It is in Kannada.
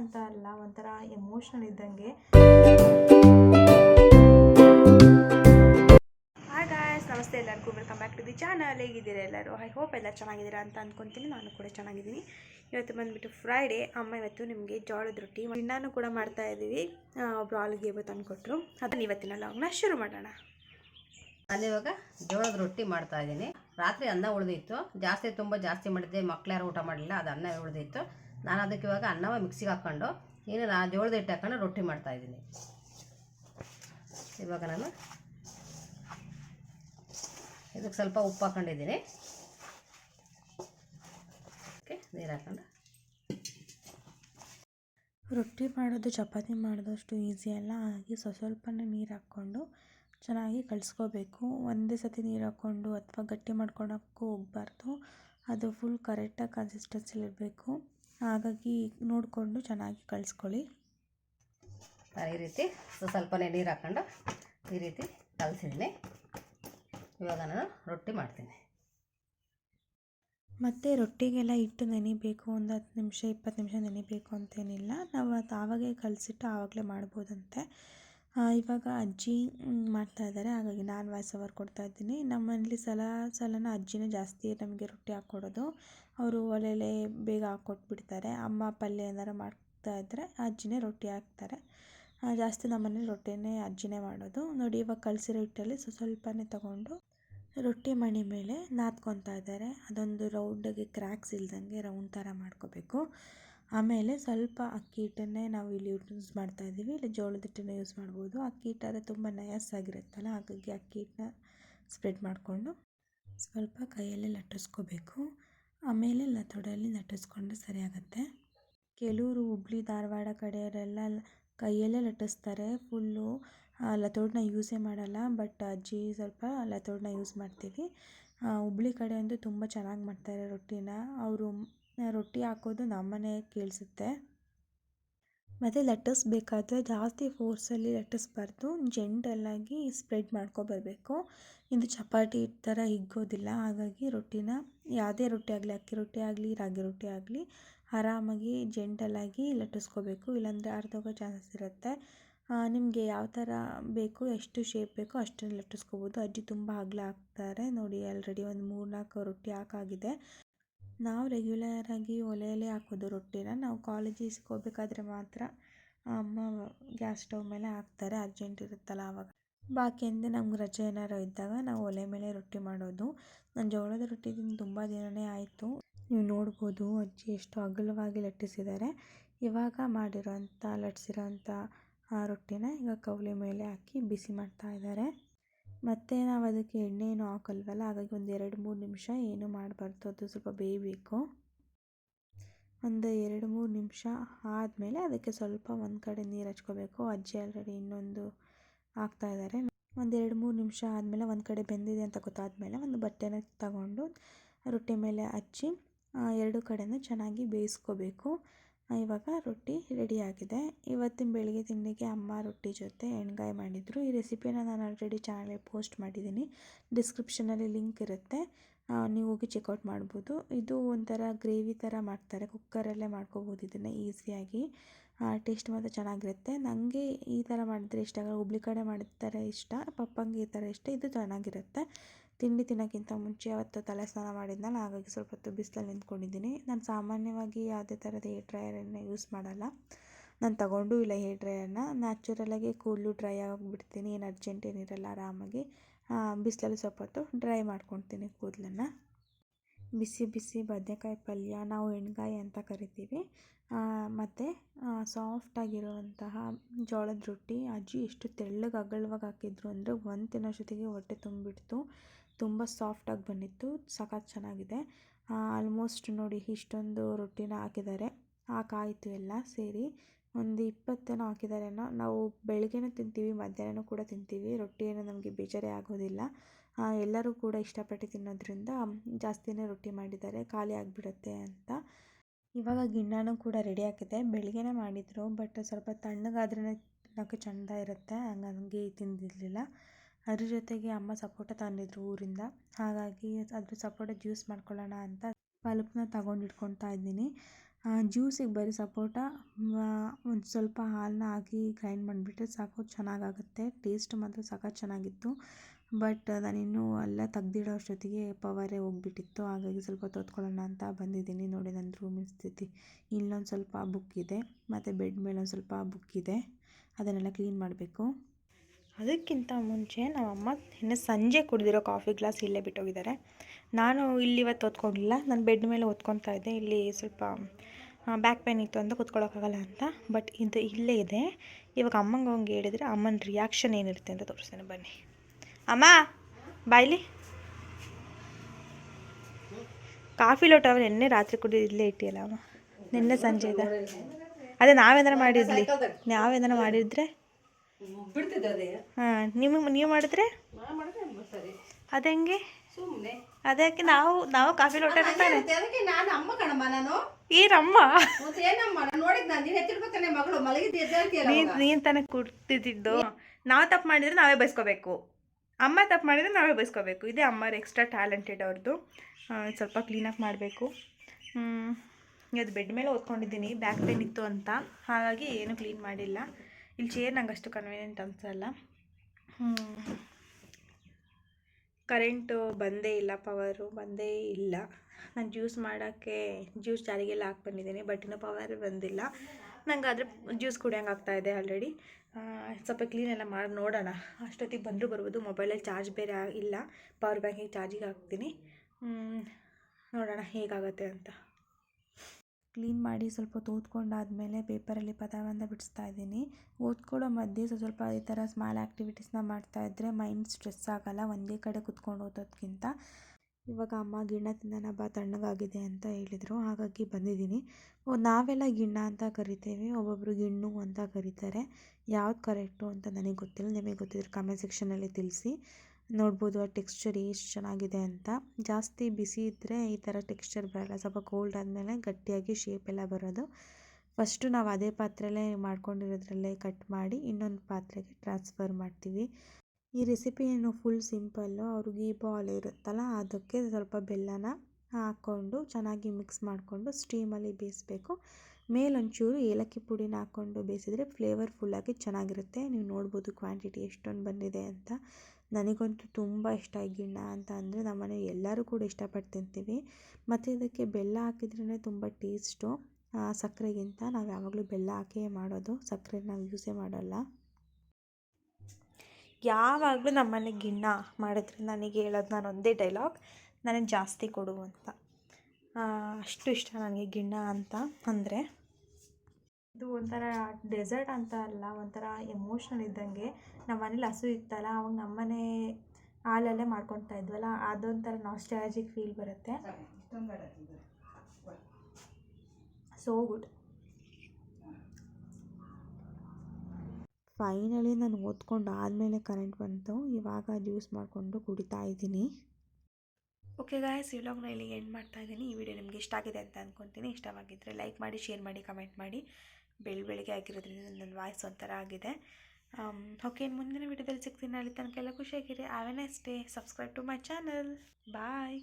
ಅಂತ ಅಲ್ಲ, ಒಂಥರ ಎಮೋಷ್ನಲ್ ಇದ್ದಂಗೆ. ನಮಸ್ತೆ ಎಲ್ಲರಿಗೂ. Welcome back to the channel ಹೇಗಿದ್ದೀರಾ ಎಲ್ಲರೂ? ಐ ಹೋಪ್ ಎಲ್ಲ ಚೆನ್ನಾಗಿದ್ದೀರಾ ಅಂತ ಅಂದ್ಕೊತೀನಿ ನಾನು ಕೂಡ ಚೆನ್ನಾಗಿದ್ದೀನಿ. ಇವತ್ತು ಬಂದುಬಿಟ್ಟು ಫ್ರೈಡೇ ಅಮ್ಮ ಇವತ್ತು ನಿಮಗೆ ಜೋಳದ ರೊಟ್ಟಿ ಇನ್ನೂ ಕೂಡ ಮಾಡ್ತಾ ಇದ್ದೀವಿ. ಒಬ್ಬರು ಆಲೂಗೆ ಇವತ್ತು ತಂದುಕೊಟ್ರು ಅದನ್ನು ಇವತ್ತಿನ ಲಾಗ್ನ ಶುರು ಮಾಡೋಣ. ನಾನಿವಾಗ ಜೋಳದ ರೊಟ್ಟಿ ಮಾಡ್ತಾ ಇದ್ದೀನಿ. ರಾತ್ರಿ ಅನ್ನ ಉಳಿದಿತ್ತು. ಜಾಸ್ತಿ ತುಂಬ ಜಾಸ್ತಿ ಮಾಡಿದ್ದೆ. ಮಕ್ಕಳು ಯಾರು ಊಟ ಮಾಡಲಿಲ್ಲ. ಅದು ಅನ್ನ ಉಳಿದಿತ್ತು. ನಾನು ಅದಕ್ಕೆ ಇವಾಗ ಅನ್ನವ ಮಿಕ್ಸಿಗೆ ಹಾಕ್ಕೊಂಡು ಏನು ನಾ ಜೋಳದ ಹಿಟ್ಟು ಹಾಕೊಂಡು ರೊಟ್ಟಿ ಮಾಡ್ತಾ ಇದ್ದೀನಿ. ಇವಾಗ ನಾನು ಇದಕ್ಕೆ ಸ್ವಲ್ಪ ಉಪ್ಪು ಹಾಕೊಂಡಿದ್ದೀನಿ ಓಕೆ, ನೀರು ಹಾಕೊಂಡು ರೊಟ್ಟಿ ಮಾಡೋದು, ಚಪಾತಿ ಮಾಡೋದಷ್ಟು ಈಸಿ ಅಲ್ಲ, ಹಾಗೆ ಸ್ವಲ್ಪ ಸ್ವಲ್ಪನೇ ನೀರು ಹಾಕ್ಕೊಂಡು ಚೆನ್ನಾಗಿ ಕಲಿಸ್ಕೋಬೇಕು. ಒಂದೇ ಸತಿ ನೀರು ಹಾಕ್ಕೊಂಡು ಅಥವಾ ಗಟ್ಟಿ ಮಾಡ್ಕೊಳಕ್ಕೂ ಹೋಗ್ಬಾರ್ದು. ಅದು ಫುಲ್ ಕರೆಕ್ಟಾಗಿ ಕನ್ಸಿಸ್ಟೆನ್ಸಿಲಿ ಇರಬೇಕು. ಹಾಗಾಗಿ ನೋಡಿಕೊಂಡು ಚೆನ್ನಾಗಿ ಕಲಿಸ್ಕೊಳ್ಳಿ ನಾನು ಈ ರೀತಿ ಸ್ವಲ್ಪ ಸ್ವಲ್ಪನೇ ನೀರು ಹಾಕ್ಕೊಂಡು ಈ ರೀತಿ ಕಲಸಿದ್ದೀನಿ. ಇವಾಗ ನಾನು ರೊಟ್ಟಿ ಮಾಡ್ತೀನಿ. ಮತ್ತು ರೊಟ್ಟಿಗೆಲ್ಲ ಇಟ್ಟು ನೆನಿಬೇಕು ಒಂದು ಹತ್ತು ನಿಮಿಷ ಇಪ್ಪತ್ತು ನಿಮಿಷ ನೆನಿಬೇಕು ಅಂತೇನಿಲ್ಲ. ನಾವು ಅದು ಆವಾಗೇ ಕಲಿಸಿಟ್ಟು ಆವಾಗಲೇ ಮಾಡ್ಬೋದಂತೆ. ಇವಾಗ ಅಜ್ಜಿ ಮಾಡ್ತಾ ಇದ್ದಾರೆ. ಹಾಗಾಗಿ ನಾನು ವಾಯ್ಸ್ ಓವರ್ ಕೊಡ್ತಾ ಇದ್ದೀನಿ. ನಮ್ಮ ಮನೇಲಿ ಸಲ ಸಲನ ಅಜ್ಜಿನೇ ಜಾಸ್ತಿ ನಮಗೆ ರೊಟ್ಟಿ ಹಾಕ್ಕೊಡೋದು. ಅವರು ಒಲೆಲೆ ಬೇಗ ಹಾಕ್ಕೊಟ್ಬಿಡ್ತಾರೆ. ಅಮ್ಮ ಪಲ್ಯ ಏನಾರು ಮಾಡ್ತಾ ಇದ್ದರೆ ಅಜ್ಜಿನೇ ರೊಟ್ಟಿ ಹಾಕ್ತಾರೆ. ಜಾಸ್ತಿ ನಮ್ಮ ಮನೇಲಿ ರೊಟ್ಟಿನೇ ಅಜ್ಜಿನೇ ಮಾಡೋದು. ನೋಡಿ, ಇವಾಗ ಕಲಸಿರೋ ಹಿಟ್ಟಲ್ಲಿ ಸ್ವಲ್ಪ ಸ್ವಲ್ಪನೇ ತಗೊಂಡು ರೊಟ್ಟಿ ಮಣಿ ಮೇಲೆ ನಾದ್ಕೊತಾ ಇದ್ದಾರೆ. ಅದೊಂದು ರೌಂಡಾಗಿ ಕ್ರ್ಯಾಕ್ಸ್ ಇಲ್ದಂಗೆ ರೌಂಡ್ ಥರ ಮಾಡ್ಕೋಬೇಕು. ಆಮೇಲೆ ಸ್ವಲ್ಪ ಅಕ್ಕಿ ಹಿಟ್ಟನ್ನೇ ನಾವು ಇಲ್ಲಿ ಯೂಸ್ ಮಾಡ್ತಾ ಇದ್ದೀವಿ. ಇಲ್ಲಿ ಜೋಳದ ಹಿಟ್ಟನ್ನ ಯೂಸ್ ಮಾಡ್ಬೋದು. ಅಕ್ಕಿ ಹಿಟ್ಟಾದರೆ ತುಂಬ ನಯಸ್ಸಾಗಿರುತ್ತಲ್ಲ ಹಾಗಾಗಿ ಅಕ್ಕಿ ಹಿಟ್ಟನ್ನ ಸ್ಪ್ರೆಡ್ ಮಾಡಿಕೊಂಡು ಸ್ವಲ್ಪ ಕೈಯಲ್ಲೇ ಲಟ್ಟಿಸ್ಕೋಬೇಕು. ಆಮೇಲೆ ಲತೋಡಲ್ಲಿ ಲಟ್ಟಿಸ್ಕೊಂಡ್ರೆ ಸರಿಯಾಗತ್ತೆ. ಕೆಲವರು ಹುಬ್ಳಿ, ಧಾರವಾಡ ಕಡೆಯವರೆಲ್ಲ ಕೈಯಲ್ಲೇ ಲಟ್ಟಿಸ್ತಾರೆ ಫುಲ್ಲು. ಲತೋಡನ್ನ ಯೂಸೇ ಮಾಡಲ್ಲ, ಬಟ್ ಅಜ್ಜಿ ಸ್ವಲ್ಪ ಲತೋಡನ್ನ ಯೂಸ್ ಮಾಡ್ತೀವಿ. ಹುಬ್ಳಿ ಕಡೆ ಅಂತೂ ತುಂಬ ಚೆನ್ನಾಗಿ ಮಾಡ್ತಾರೆ ರೊಟ್ಟಿನ. ಅವರು ರೊಟ್ಟಿ ಹಾಕೋದು ನಮ್ಮನೆ ಕೇಳಿಸುತ್ತೆ. ಮತ್ತು ಲಟ್ಟಿಸ್ಬೇಕಾದ್ರೆ ಜಾಸ್ತಿ ಫೋರ್ಸಲ್ಲಿ ಲಟ್ಟಿಸ್ಬಾರ್ದು ಜೆಂಟಲ್ಲಾಗಿ ಸ್ಪ್ರೆಡ್ ಮಾಡ್ಕೊಬರಬೇಕು ಇದು ಚಪಾತಿ ಥರ ಹಿಗ್ಗೋದಿಲ್ಲ, ಹಾಗಾಗಿ ರೊಟ್ಟಿನ ಯಾವುದೇ ರೊಟ್ಟಿ ಆಗಲಿ, ಅಕ್ಕಿ ರೊಟ್ಟಿ ಆಗಲಿ, ರಾಗಿ ರೊಟ್ಟಿ ಆಗಲಿ ಆರಾಮಾಗಿ ಜೆಂಟಲ್ಲಾಗಿ ಲಟ್ಟಿಸ್ಕೋಬೇಕು ಇಲ್ಲಾಂದರೆ ಅರ್ಧೋಗೋ ಚಾನ್ಸಸ್ ಇರುತ್ತೆ. ನಿಮಗೆ ಯಾವ ಥರ ಬೇಕು, ಎಷ್ಟು ಶೇಪ್ ಬೇಕೋ ಅಷ್ಟನ್ನು ಲಟ್ಟಿಸ್ಕೋಬೋದು ಅಜ್ಜಿ ತುಂಬ ಅಗಲ ಹಾಕ್ತಾರೆ ನೋಡಿ ಆಲ್ರೆಡಿ ಒಂದು ಮೂರು ನಾಲ್ಕು ರೊಟ್ಟಿ ಹಾಕಾಗಿದೆ. ನಾವು ರೆಗ್ಯುಲರಾಗಿ ಒಲೆಯಲ್ಲೇ ಹಾಕೋದು ರೊಟ್ಟಿನ. ನಾವು ಕಾಲೇಜಿಗೆ ಹೋಗ್ಬೇಕಾದ್ರೆ ಮಾತ್ರ ಅಮ್ಮ ಗ್ಯಾಸ್ ಸ್ಟವ್ ಮೇಲೆ ಹಾಕ್ತಾರೆ ಅರ್ಜೆಂಟ್ ಇರುತ್ತಲ್ಲ ಆವಾಗ ಬಾಕಿ ಅಂದರೆ ನಮ್ಗೆ ರಜೆ ಏನಾರು ಇದ್ದಾಗ ನಾವು ಒಲೆ ಮೇಲೆ ರೊಟ್ಟಿ ಮಾಡೋದು. ನಾನು ಜೋಳದ ರೊಟ್ಟಿ ತಿಂದು ತುಂಬ ದಿನವೇ ಆಯಿತು. ನೀವು ನೋಡ್ಬೋದು ಅಜ್ಜಿ ಎಷ್ಟು ಅಗಲವಾಗಿ ಲಟ್ಟಿಸಿದ್ದಾರೆ. ಇವಾಗ ಲಟ್ಸಿರೋಂಥ ಆ ರೊಟ್ಟಿನ ಈಗ ಕವಲೆ ಮೇಲೆ ಹಾಕಿ ಬಿಸಿ ಮಾಡ್ತಾ ಇದ್ದಾರೆ. ಮತ್ತು ನಾವು ಅದಕ್ಕೆ ಎಣ್ಣೆ ಹಾಕಲ್ವಲ್ಲ? ಹಾಗಾಗಿ ಒಂದು ಎರಡು ಮೂರು ನಿಮಿಷ ಏನು ಮಾಡಬಾರ್ದು. ಅದು ಸ್ವಲ್ಪ ಬೇಯಬೇಕು. ಒಂದು ಎರಡು ಮೂರು ನಿಮಿಷ ಆದಮೇಲೆ ಅದಕ್ಕೆ ಸ್ವಲ್ಪ ಒಂದು ಕಡೆ ನೀರು ಹಚ್ಕೋಬೇಕು. ಅಜ್ಜಿ ಆಲ್ರೆಡಿ ಇನ್ನೊಂದು ಹಾಕ್ತಾ ಇದ್ದಾರೆ ಒಂದು ಎರಡು ಮೂರು ನಿಮಿಷ ಆದಮೇಲೆ ಒಂದು ಕಡೆ ಬೆಂದಿದೆ ಅಂತ ಗೊತ್ತಾದಮೇಲೆ ಒಂದು ಬಟ್ಟೆನ ತಗೊಂಡು ರೊಟ್ಟಿ ಮೇಲೆ ಹಚ್ಚಿ ಎರಡು ಕಡೆನೂ ಚೆನ್ನಾಗಿ ಬೇಯಿಸ್ಕೋಬೇಕು. ಇವಾಗ ರೊಟ್ಟಿ ರೆಡಿಯಾಗಿದೆ ಇವತ್ತಿನ ಬೆಳಗ್ಗೆ ತಿಂಡಿಗೆ ಅಮ್ಮ ರೊಟ್ಟಿ ಜೊತೆ ಎಣ್ಗಾಯಿ ಮಾಡಿದರು. ಈ ರೆಸಿಪಿನ ನಾನು ಆಲ್ರೆಡಿ ಚಾನಲಲ್ಲಿ ಪೋಸ್ಟ್ ಮಾಡಿದ್ದೀನಿ ಡಿಸ್ಕ್ರಿಪ್ಷನಲ್ಲಿ ಲಿಂಕ್ ಇರುತ್ತೆ. ನೀವು ಹೋಗಿ ಚೆಕ್ಔಟ್ ಮಾಡ್ಬೋದು. ಇದು ಒಂಥರ ಗ್ರೇವಿ ಥರ ಮಾಡ್ತಾರೆ. ಕುಕ್ಕರಲ್ಲೇ ಮಾಡ್ಕೋಬೋದು ಇದನ್ನು ಈಸಿಯಾಗಿ ಟೇಸ್ಟ್ ಮಾತ್ರ ಚೆನ್ನಾಗಿರುತ್ತೆ. ನನಗೆ ಈ ಥರ ಮಾಡಿದ್ರೆ ಇಷ್ಟ. ಆಗಲ್ಲ ಹುಬ್ಳಿ ಕಡೆ ಮಾಡ್ತಾರೆ ಇಷ್ಟ. ಪಪ್ಪಂಗೆ ಈ ಥರ ಇಷ್ಟ. ಇದು ಚೆನ್ನಾಗಿರುತ್ತೆ. ತಿಂಡಿ ತಿನ್ನೋಕ್ಕಿಂತ ಮುಂಚೆ ಅವತ್ತು ತಲೆ ಸ್ನಾನ ಮಾಡಿದ್ನಲ್ಲ ಹಾಗಾಗಿ ಸ್ವಲ್ಪ ಹೊತ್ತು ಬಿಸಿಲಲ್ಲಿ ನಿಂತ್ಕೊಂಡಿದ್ದೀನಿ. ನಾನು ಸಾಮಾನ್ಯವಾಗಿ ಯಾವುದೇ ಥರದ ಹೇರ್ ಡ್ರೈಯರನ್ನು ಯೂಸ್ ಮಾಡಲ್ಲ. ನಾನು ತಗೊಂಡೂ ಇಲ್ಲ ಹೇರ್ ಡ್ರೈಯರ್ನ ನ್ಯಾಚುರಲಾಗಿ ಕೂದಲು ಡ್ರೈ ಆಗಿಬಿಡ್ತೀನಿ. ಏನು ಅರ್ಜೆಂಟ್ ಏನಿರಲ್ಲ ಆರಾಮಾಗಿ. ಬಿಸಿಲಲ್ಲಿ ಸ್ವಲ್ಪ ಹೊತ್ತು ಡ್ರೈ ಮಾಡ್ಕೊತೀನಿ ಕೂದಲನ್ನು. ಬಿಸಿ ಬಿಸಿ ಬದನೆಕಾಯಿ ಪಲ್ಯ, ನಾವು ಎಣ್ಗಾಯಿ ಅಂತ ಕರಿತೀವಿ. ಮತ್ತು ಸಾಫ್ಟಾಗಿರುವಂತಹ ಜೋಳದ ರೊಟ್ಟಿ. ಅಜ್ಜಿ ಎಷ್ಟು ತೆಳ್ಳಗೆ ಅಗಲವಾಗಿ ಹಾಕಿದ್ರು ಅಂದರೆ ಒಂದು ತಿನ್ನೋಷ್ಟೊತ್ತಿಗೆ ಹೊಟ್ಟೆ ತುಂಬಿಡ್ತು. ತುಂಬ ಸಾಫ್ಟಾಗಿ ಬಂದಿತ್ತು, ಸಖತ್ ಚೆನ್ನಾಗಿದೆ. ಆಲ್ಮೋಸ್ಟ್ ನೋಡಿ ಇಷ್ಟೊಂದು ರೊಟ್ಟಿನ ಹಾಕಿದ್ದಾರೆ. ಹಾಕಾಯಿತು ಎಲ್ಲ ಸೇರಿ ಒಂದು ಇಪ್ಪತ್ತೇನೋ ಹಾಕಿದಾರೇನೋ ನಾವು ಬೆಳಗ್ಗೆನೂ ತಿಂತೀವಿ, ಮಧ್ಯಾಹ್ನನೂ ಕೂಡ ತಿಂತೀವಿ. ರೊಟ್ಟಿ ಏನೋ ನಮಗೆ ಬೇಜಾರೇ ಆಗೋದಿಲ್ಲ. ಎಲ್ಲರೂ ಕೂಡ ಇಷ್ಟಪಟ್ಟು ತಿನ್ನೋದ್ರಿಂದ ಜಾಸ್ತಿನೇ ರೊಟ್ಟಿ ಮಾಡಿದ್ದಾರೆ, ಖಾಲಿ ಆಗಿಬಿಡುತ್ತೆ ಅಂತ. ಇವಾಗ ಗಿಣ್ಣನೂ ಕೂಡ ರೆಡಿ ಆಗಿದೆ. ಬೆಳಗ್ಗೆನೇ ಮಾಡಿದರು ಬಟ್ ಸ್ವಲ್ಪ ತಣ್ಣಗಾದ್ರೇ ತಿನ್ನೋಕ್ಕೆ ಚೆಂದ ಇರುತ್ತೆ, ಹಂಗಾಗಿ ತಿಂದಿರಲಿಲ್ಲ. ಅದ್ರ ಜೊತೆಗೆ ಅಮ್ಮ ಸಪೋಟ ತಂದಿದ್ರು ಊರಿಂದ. ಹಾಗಾಗಿ ಅದ್ರ ಸಪೋಟ ಜ್ಯೂಸ್ ಮಾಡ್ಕೊಳ್ಳೋಣ ಅಂತ ಪಲ್ಪ್ನ ತಗೊಂಡು ಇಟ್ಕೊತಾ ಇದ್ದೀನಿ. ಜ್ಯೂಸಿಗೆ ಬರೀ ಸಪೋಟ ಒಂದು ಸ್ವಲ್ಪ ಹಾಲನ್ನ ಹಾಕಿ ಗ್ರೈಂಡ್ ಮಾಡಿಬಿಟ್ರೆ ಸಾಕು, ಚೆನ್ನಾಗಾಗುತ್ತೆ. ಟೇಸ್ಟ್ ಮಾತ್ರ ಸಖತ್ತು ಚೆನ್ನಾಗಿತ್ತು. ಬಟ್ ನಾನಿನ್ನೂ ಎಲ್ಲ ತೆಗ್ದಿಡೋ ಅಷ್ಟೊತ್ತಿಗೆ ಪವರೇ ಹೋಗ್ಬಿಟ್ಟಿತ್ತು. ಹಾಗಾಗಿ ಸ್ವಲ್ಪ ತೊತ್ಕೊಳ್ಳೋಣ ಅಂತ ಬಂದಿದ್ದೀನಿ. ನೋಡಿ ನನ್ನ ರೂಮಿನ ಸ್ಥಿತಿ. ಇಲ್ಲೊಂದು ಸ್ವಲ್ಪ ಬುಕ್ ಇದೆ. ಮತ್ತು ಬೆಡ್ ಮೇಲೆ ಸ್ವಲ್ಪ ಬುಕ್ ಇದೆ. ಅದನ್ನೆಲ್ಲ ಕ್ಲೀನ್ ಮಾಡಬೇಕು. ಅದಕ್ಕಿಂತ ಮುಂಚೆ ನಮ್ಮಮ್ಮ ನಿನ್ನೆ ಸಂಜೆ ಕುಡಿದಿರೋ ಕಾಫಿ ಗ್ಲಾಸ್ ಇಲ್ಲೇ ಬಿಟ್ಟೋಗಿದ್ದಾರೆ. ನಾನು ಇಲ್ಲಿ ಇವತ್ತು ಓದ್ಕೊಂಡಿಲ್ಲ ನಾನು ಬೆಡ್ ಮೇಲೆ ಓದ್ಕೊತಾ ಇದ್ದೆ. ಇಲ್ಲಿ ಸ್ವಲ್ಪ ಬ್ಯಾಕ್ ಪೇನ್ ಇತ್ತು ಅಂತ ಕೂತ್ಕೊಳ್ಳೋಕ್ಕಾಗಲ್ಲ ಅಂತ. ಬಟ್ ಇದು ಇಲ್ಲೇ ಇದೆ. ಇವಾಗ ಅಮ್ಮಂಗೆ ಹಂಗೆ ಹೇಳಿದರೆ ಅಮ್ಮನ ರಿಯಾಕ್ಷನ್ ಏನಿರುತ್ತೆ ಅಂತ ತೋರಿಸ್ತೇನೆ. ಬನ್ನಿ. ಅಮ್ಮ ಬಾಯ್ಲಿ ಕಾಫಿ ಲೋಟವನ್ನು ನಿನ್ನೆ ರಾತ್ರಿ ಕುಡಿದು ಇಲ್ಲೇ ಇಟ್ಟಿಯಲ್ಲ ಅಮ್ಮ. ನಿನ್ನೆ ಸಂಜೆ ಇದೆ. ಅದೇ ನಾವೇನಾರ ಮಾಡಿದ್ವಿ ನಾವೇನಾರ ಮಾಡಿದರೆ? ಬಿಡ್ತಿದ್ದೆ ಅದೇ ಹಾಂ ನಿಮಗೆ ನೀವು ಮಾಡಿದ್ರೆ? ಸರಿ. ಅದು ಹೆಂಗೆ? ಸುಮ್ಮನೆ ಅದಕ್ಕೆ ನಾವು ನಾವು ಕಾಫಿ ಲೋಟ ಅದಕ್ಕೆ ನಾನು ಅಮ್ಮ ಕಣಮ್ಮ ನಾನು? ಏನಮ್ಮ ನಾನು ನೋಡಿದ್ ನಾನು ನೀನು ಎತ್ತಿಡ್ಬೇಕಾನೆ ಮಗಳು ಮಲಗಿದ್ದು ಎದ್ದೇಳ್ತೀಯಲ್ಲ ನೀನು ನೀನು ತಾನೇ ಕುಡ್ತಿದ್ದು ನಾವು ತಪ್ಪು ಮಾಡಿದ್ರೆ ನಾವೇ ಬೈಸ್ಕೋಬೇಕು. ಅಮ್ಮ ತಪ್ಪು ಮಾಡಿದರೆ ನಾವೇ ಬೈಸ್ಕೋಬೇಕು. ಇದೇ ಅಮ್ಮ ಎಕ್ಸ್ಟ್ರಾ ಟ್ಯಾಲೆಂಟೆಡ್ ಅವ್ರದ್ದು ಸ್ವಲ್ಪ ಕ್ಲೀನಾಗಿ ಮಾಡಬೇಕು. ಅದು ಬೆಡ್ ಮೇಲೆ ಓದ್ಕೊಂಡಿದ್ದೀನಿ ಬ್ಯಾಕ್ ಪೇನ್ ಇತ್ತು ಅಂತ. ಹಾಗಾಗಿ ಏನೂ ಕ್ಲೀನ್ ಮಾಡಿಲ್ಲ. ಇಲ್ಲಿ ಚೇರ್ ನಂಗೆ ಅಷ್ಟು ಕನ್ವೀನಿಯೆಂಟ್ ಅನಿಸಲ್ಲ. ಕರೆಂಟು ಬಂದೇ ಇಲ್ಲ ಪವರು ಬಂದೇ ಇಲ್ಲ. ನಾನು ಜ್ಯೂಸ್ ಮಾಡೋಕ್ಕೆ ಜ್ಯೂಸ್ ಜಾರಿಗೆಲ್ಲ ಹಾಕಿ ಬಂದಿದ್ದೀನಿ ಬಟ್ ಇನ್ನೂ ಪವರ್ ಬಂದಿಲ್ಲ. ನಂಗೆ ಆದರೆ ಜ್ಯೂಸ್ ಕುಡಿಯೋಂಗೆ ಇದೆ ಆಲ್ರೆಡಿ ಸ್ವಲ್ಪ ಕ್ಲೀನ್ ಎಲ್ಲ ಮಾಡಿ ನೋಡೋಣ. ಅಷ್ಟೊತ್ತಿಗೆ ಬಂದರೂ ಬರ್ಬೋದು ಮೊಬೈಲಲ್ಲಿ ಚಾರ್ಜ್ ಬೇರೆ ಇಲ್ಲ. ಪವರ್ ಬ್ಯಾಂಕಿಗೆ ಚಾರ್ಜಿಗೆ ಹಾಕ್ತೀನಿ. ನೋಡೋಣ ಹೇಗಾಗುತ್ತೆ ಅಂತ. ಕ್ಲೀನ್ ಮಾಡಿ ಸ್ವಲ್ಪ ಹೊತ್ತು ಆದಮೇಲೆ ಪೇಪರಲ್ಲಿ ಪದಬಂಧ ಬಿಡಿಸ್ತಾ ಇದ್ದೀನಿ. ಓದ್ಕೊಳ್ಳೋ ಮಧ್ಯೆ ಸ್ವಲ್ಪ ಸ್ವಲ್ಪ ಈ ಥರ ಸ್ಮಾಲ್ ಆ್ಯಕ್ಟಿವಿಟೀಸ್ನ ಮಾಡ್ತಾ ಇದ್ದರೆ ಮೈಂಡ್ ಸ್ಟ್ರೆಸ್ ಆಗಲ್ಲ, ಒಂದೇ ಕಡೆ ಕುತ್ಕೊಂಡು ಓದೋದಕ್ಕಿಂತ ಇವಾಗ ಅಮ್ಮ ಗಿಣ್ಣ ತಿನ್ನೋಣ ಬಾ, ತಣ್ಣಗಾಗಿದೆ ಅಂತ ಹೇಳಿದರು. ಹಾಗಾಗಿ ಬಂದಿದ್ದೀನಿ. ನಾವೆಲ್ಲ ಗಿಣ್ಣ ಅಂತ ಕರಿತೇವೆ ಒಬ್ಬೊಬ್ಬರು ಗಿಣ್ಣು ಅಂತ ಕರೀತಾರೆ. ಯಾವ್ದು ಕರೆಕ್ಟು ಅಂತ ನನಗೆ ಗೊತ್ತಿಲ್ಲ, ನಿಮಗೆ ಗೊತ್ತಿದ್ರೆ ಕಮೆಂಟ್ ಸೆಕ್ಷನಲ್ಲಿ ತಿಳಿಸಿ. ನೋಡ್ಬೋದು ಆ ಟೆಕ್ಸ್ಚರ್ ಎಷ್ಟು ಚೆನ್ನಾಗಿದೆ ಅಂತ. ಜಾಸ್ತಿ ಬಿಸಿ ಇದ್ದರೆ ಈ ಥರ ಟೆಕ್ಸ್ಚರ್ ಬರಲ್ಲ. ಸ್ವಲ್ಪ ಕೋಲ್ಡ್ ಆದಮೇಲೆ ಗಟ್ಟಿಯಾಗಿ ಶೇಪ್ ಎಲ್ಲ ಬರೋದು. ಫಸ್ಟು ನಾವು ಅದೇ ಪಾತ್ರೆಲೇ ಮಾಡ್ಕೊಂಡಿರೋದ್ರಲ್ಲೇ ಕಟ್ ಮಾಡಿ ಇನ್ನೊಂದು ಪಾತ್ರೆಗೆ ಟ್ರಾನ್ಸ್ಫರ್ ಮಾಡ್ತೀವಿ. ಈ ರೆಸಿಪಿ ಏನು ಫುಲ್ ಸಿಂಪಲ್ಲು ಅವ್ರಿಗೆ ಈ ಬಾಲ್ ಇರುತ್ತಲ್ಲ, ಅದಕ್ಕೆ ಸ್ವಲ್ಪ ಬೆಲ್ಲನ ಹಾಕ್ಕೊಂಡು ಚೆನ್ನಾಗಿ ಮಿಕ್ಸ್ ಮಾಡಿಕೊಂಡು ಸ್ಟೀಮಲ್ಲಿ ಬೇಯಿಸ್ಬೇಕು. ಮೇಲೊಂಚೂರು ಏಲಕ್ಕಿ ಪುಡಿನ ಹಾಕ್ಕೊಂಡು ಬೇಯಿಸಿದ್ರೆ ಫ್ಲೇವರ್ಫುಲ್ಲಾಗಿ ಚೆನ್ನಾಗಿರುತ್ತೆ. ನೀವು ನೋಡ್ಬೋದು ಕ್ವಾಂಟಿಟಿ ಎಷ್ಟೊಂದು ಬಂದಿದೆ ಅಂತ. ನನಗಂತೂ ತುಂಬ ಇಷ್ಟ ಈ ಗಿಣ್ಣ ಅಂತ ಅಂದರೆ ನಮ್ಮನೆ ಎಲ್ಲರೂ ಕೂಡ ಇಷ್ಟಪಟ್ಟು ತಿಂತೀವಿ. ಮತ್ತು ಇದಕ್ಕೆ ಬೆಲ್ಲ ಹಾಕಿದ್ರೇ ತುಂಬ ಟೇಸ್ಟು. ಸಕ್ಕರೆಗಿಂತ ನಾವು ಯಾವಾಗಲೂ ಬೆಲ್ಲ ಹಾಕಿಯೇ ಮಾಡೋದು. ಸಕ್ಕರೆ ನಾವು ಯೂಸೇ ಮಾಡೋಲ್ಲ. ಯಾವಾಗಲೂ ನಮ್ಮನೆ ಗಿಣ್ಣ ಮಾಡಿದ್ರೆ ನನಗೆ ಹೇಳೋದು ನಾನು ಒಂದೇ ಡೈಲಾಗ್ ನನಗೆ ಜಾಸ್ತಿ ಕೊಡು ಅಂತ. ಅಷ್ಟು ಇಷ್ಟ ನನಗೆ ಗಿಣ್ಣ ಅಂತ ಅಂದರೆ. ಇದು ಒಂಥರ ಡೆಸರ್ಟ್ ಅಂತ ಅಲ್ಲ ಒಂಥರ ಎಮೋಷ್ನಲ್ ಇದ್ದಂಗೆ ನಮ್ಮ ಮನೇಲಿ ಹಸು ಇತ್ತಲ್ಲ ಅವಾಗ ನಮ್ಮನೆ ಹಾಲಲ್ಲೇ ಮಾಡ್ಕೊತಾ ಇದ್ವಲ್ಲ ಅದೊಂಥರ ನಾಸ್ಟಾಲಜಿಕ್ ಫೀಲ್ ಬರುತ್ತೆ. ಸೋ ಗುಡ್ ಫೈನಲಿ ನಾನು ಓದ್ಕೊಂಡು ಆದಮೇಲೆ ಕರೆಂಟ್ ಬಂತು ಇವಾಗ ಜ್ಯೂಸ್ ಮಾಡಿಕೊಂಡು ಕುಡಿತಾ ಇದ್ದೀನಿ. ಓಕೆ ಗಾಯಸ್ ಈ ವ್ಲಾಗ್ನ ಇಲ್ಲಿಗೆ ಎಂಡ್ ಮಾಡ್ತಾ ಇದ್ದೀನಿ. ಈ ವಿಡಿಯೋ ನಿಮಗೆ ಇಷ್ಟ ಆಗಿದೆ ಅಂತ ಅಂದ್ಕೊತೀನಿ ಇಷ್ಟವಾಗಿದ್ದರೆ ಲೈಕ್ ಮಾಡಿ ಶೇರ್ ಮಾಡಿ ಕಮೆಂಟ್ ಮಾಡಿ. ಬೆಳ ಬೆಳಿಗ್ಗೆ ಆಗಿರೋದ್ರಿಂದ ನನ್ನ ವಾಯ್ಸ್ ಒಂಥರ ಆಗಿದೆ. ಓಕೆ ಮುಂದಿನ ವಿಡಿಯೋದಲ್ಲಿ ಸಿಗ್ತೀನಿ. ಅಲ್ಲಿ ತನಕ ಎಲ್ಲ ಖುಷಿಯಾಗಿರಿ have a day subscribe to my channel bye